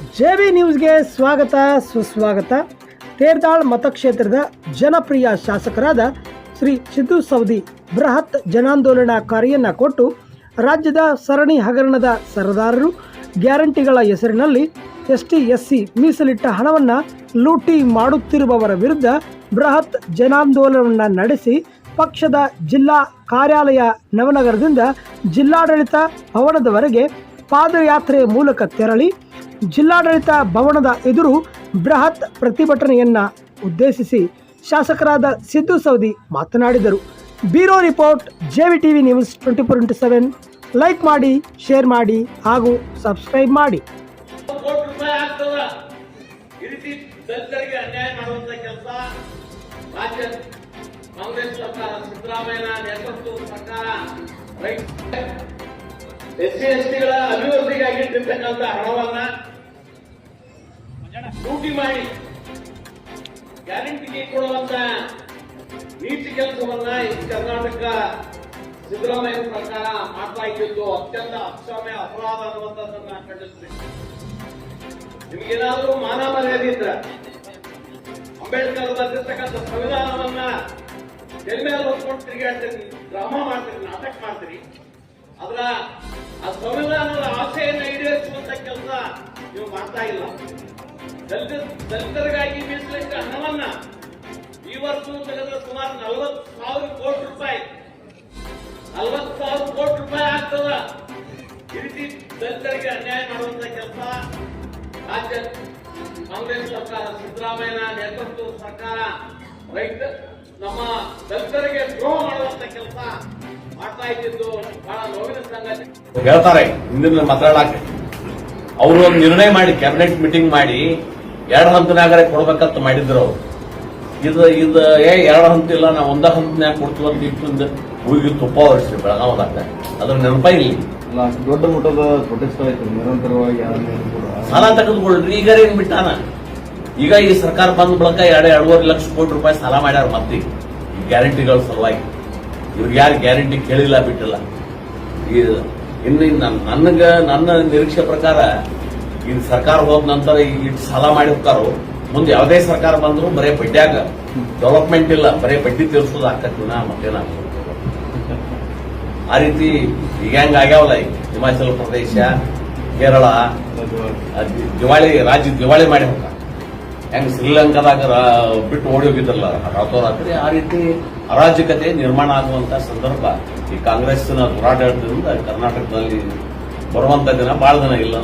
J B ನ್ಯೂಸ್ಗೆ ಸ್ವಾಗತ, ಸುಸ್ವಾಗತ. ತೇರ್ದಾಳ್ ಮತಕ್ಷೇತ್ರದ ಜನಪ್ರಿಯ ಶಾಸಕರಾದ ಶ್ರೀ ಸಿದ್ದು ಸೌದಿ ಬೃಹತ್ ಜನಾಂದೋಲನಕಾರಿಯನ್ನ ಕೊಟ್ಟು ರಾಜ್ಯದ ಸರಣಿ ಹಗರಣದ ಸರದಾರರು ಗ್ಯಾರಂಟಿಗಳ ಹೆಸರಿನಲ್ಲಿ ಎಸ್ ಟಿ ಎಸ್ ಸಿ ಮೀಸಲಿಟ್ಟ ಹಣವನ್ನು ಲೂಟಿ ಮಾಡುತ್ತಿರುವವರ ವಿರುದ್ಧ ಬೃಹತ್ ಜನಾಂದೋಲನವನ್ನು ನಡೆಸಿ ಪಕ್ಷದ ಜಿಲ್ಲಾ ಕಾರ್ಯಾಲಯ ನವನಗರದಿಂದ ಜಿಲ್ಲಾಡಳಿತ ಭವನದವರೆಗೆ ಪಾದಯಾತ್ರೆ ಮೂಲಕ ತೆರಳಿ ಜಿಲ್ಲಾಡಳಿತ ಭವನದ ಎದುರು ಬೃಹತ್ ಪ್ರತಿಭಟನೆಯನ್ನ ಉದ್ದೇಶಿಸಿ ಶಾಸಕರಾದ ಸಿದ್ದು ಸೌದಿ ಮಾತನಾಡಿದರು. Bureau report, JV TV news twenty four into seven. Like ಮಾಡಿ, ಶೇರ್ ಮಾಡಿ ಹಾಗೂ ಸಬ್ಸ್ಕ್ರೈಬ್ ಮಾಡಿ. ಎಸ್ ಸಿ ಎಸ್ ಅಭಿವೃದ್ಧಿಗಾಗಿ ಹಣವನ್ನ ಲೂಟಿ ಮಾಡಿ ಗ್ಯಾರಂಟಿಗೆ ಕೊಡುವಂತ ನೀತಿ ಕೆಲಸವನ್ನ ಈ ಕರ್ನಾಟಕ ಸಿದ್ದರಾಮಯ್ಯ ಸರ್ಕಾರ ಮಾಡ್ತಾ ಇದ್ದಿದ್ದು ಅತ್ಯಂತ ಅಕ್ಷಮ್ಯ ಅಪರಾಧ ಅನ್ನುವಂಥದ್ದನ್ನ ಖಂಡಿಸ್ತೀನಿ. ನಿಮ್ಗೇನಾದ್ರೂ ಮಾನ ಮರ್ಯಾದೆ ಇದ್ರ ಅಂಬೇಡ್ಕರ್ ಬಂದಿರ್ತಕ್ಕಂಥ ಸಂವಿಧಾನವನ್ನ ಮೇಲೆ ಹೊತ್ಕೊಂಡು ತಿರುಗಾಡ್ತೀರಿ ಡ್ರಾಮಾ ಮಾಡ್ತೀರಿ ನಾಟಕ ಮಾಡ್ತೀರಿ ಅದರ ಆ ಸಂವಿಧಾನದ ಆಸೆಯನ್ನು ಈಡೇರಿಸುವಂತ ಕೆಲಸ ನೀವು ಮಾಡ್ತಾ ಇಲ್ಲ. ದಲಿತ ದಲಿತರಿಗಾಗಿ ಮೀಸಲಿಟ್ಟ ಹಣವನ್ನ ಈ ವರ್ಷ ತೆಗೆದ್ರೆ ಸುಮಾರು ನಲವತ್ತು ಸಾವಿರ ಕೋಟಿ ರೂಪಾಯಿ. ನಲವತ್ತು ಸಾವಿರ ಕೋಟಿ ರೂಪಾಯಿ ಆಗ್ತದ. ಈ ರೀತಿ ದಲಿತರಿಗೆ ಅನ್ಯಾಯ ಮಾಡುವಂತ ಕೆಲಸ ರಾಜ್ಯ ಕಾಂಗ್ರೆಸ್ ಸರ್ಕಾರ ಸಿದ್ದರಾಮಯ್ಯನ ನೇತೃತ್ವದ ಸರ್ಕಾರ, ರೈತ ನಮ್ಮ ದಲಿತರಿಗೆ ದ್ರೋಹ ಮಾಡುವಂತ ಕೆಲಸ ಮಾಡ್ತಾ ಇದ್ದಿದ್ದು ಬಹಳ ನೋವಿನ ಸಂಗತಿ. ಹೇಳ್ತಾರೆ, ಹಿಂದಿನ ಮಾತಾಡಕ್ಕೆ. ಅವರು ಒಂದು ನಿರ್ಣಯ ಮಾಡಿ ಕ್ಯಾಬಿನೆಟ್ ಮೀಟಿಂಗ್ ಮಾಡಿ ಎರಡು ಹಂತನಾಗರೆ ಕೊಡ್ಬೇಕಂತ ಮಾಡಿದ್ರು ಅವರು. ಇದು ಇದು ಏ ಎರಡು ಹಂತ ಇಲ್ಲ ನಾವು ಒಂದ ಹಂತನಾಗ ಕೊಡ್ತೀವಿ ಅಂತ ಇಟ್ಟು ಹೋಗಿ ತುಪ್ಪ ಹೊರಿಸಿ ಬೆಳಗಾವದಾಗ ಅದ್ರ ನೆನಪ ಇಲ್ಲಿ. ದೊಡ್ಡ ಮಟ್ಟದ ಪ್ರೊಟೆಸ್ಟ್ ಆಯ್ತು. ನಿರಂತರವಾಗಿ ಸಾಲ ತೆಗೆದುಕೊಳ್ರಿ ಈಗ ಏನ್ ಬಿಟ್ಟಾನ? ಈಗ ಈ ಸರ್ಕಾರ ಬಂದ ಬಳಿಕ ಎರಡು ಎರಡೂವರೆ ಲಕ್ಷ ಕೋಟಿ ರೂಪಾಯಿ ಸಾಲ ಮಾಡ್ಯಾರ ಮತ್ತೆ. ಈ ಗ್ಯಾರಂಟಿಗಳ ಸಲುವಾಗಿ. ಇವ್ರಿಗೆ ಯಾರು ಗ್ಯಾರಂಟಿ ಕೇಳಿಲ್ಲ ಬಿಟ್ಟಿಲ್ಲ. ಈ ಇನ್ನು ನನಗ ನನ್ನ ನಿರೀಕ್ಷೆ ಪ್ರಕಾರ ಈ ಸರ್ಕಾರ ಹೋದ ನಂತರ ಇಷ್ಟು ಸಾಲ ಮಾಡಿ ಹೋಗ್ತಾರೋ, ಮುಂದೆ ಯಾವುದೇ ಸರ್ಕಾರ ಬಂದರೂ ಬರೇ ಬಡ್ಡ್ಯಾಗ ಡೆವಲಪ್ಮೆಂಟ್ ಇಲ್ಲ, ಬರೇ ಬಡ್ಡಿ ತೀರಿಸೋದು ಆಕತ್ತಿ ನಾ ಮತ್ತೇನ ಆ ರೀತಿ ಈಗ ಹೆಂಗ ಆಗ್ಯಾವಲ್ಲ ಈಗ ಹಿಮಾಚಲ ಪ್ರದೇಶ, ಕೇರಳ ದಿವಾಳಿ, ರಾಜ್ಯ ದಿವಾಳಿ ಮಾಡಿ ಹೋಗ ಹೆಂಗ್ ಶ್ರೀಲಂಕಾದಾಗ ಬಿಟ್ಟು ಓಡಿ ಹೋಗಿದ್ರಲ್ಲ ರಾತ್ರೋರಾತ್ರಿ ಆ ರೀತಿ ಅರಾಜಕತೆ ನಿರ್ಮಾಣ ಆಗುವಂತ ಸಂದರ್ಭ. ಈ ಕಾಂಗ್ರೆಸ್ನ ಹೋರಾಟದಿಂದ ಕರ್ನಾಟಕದಲ್ಲಿ ಬರುವಂತ ದಿನ ಬಹಳ ದಿನ ಇಲ್ಲ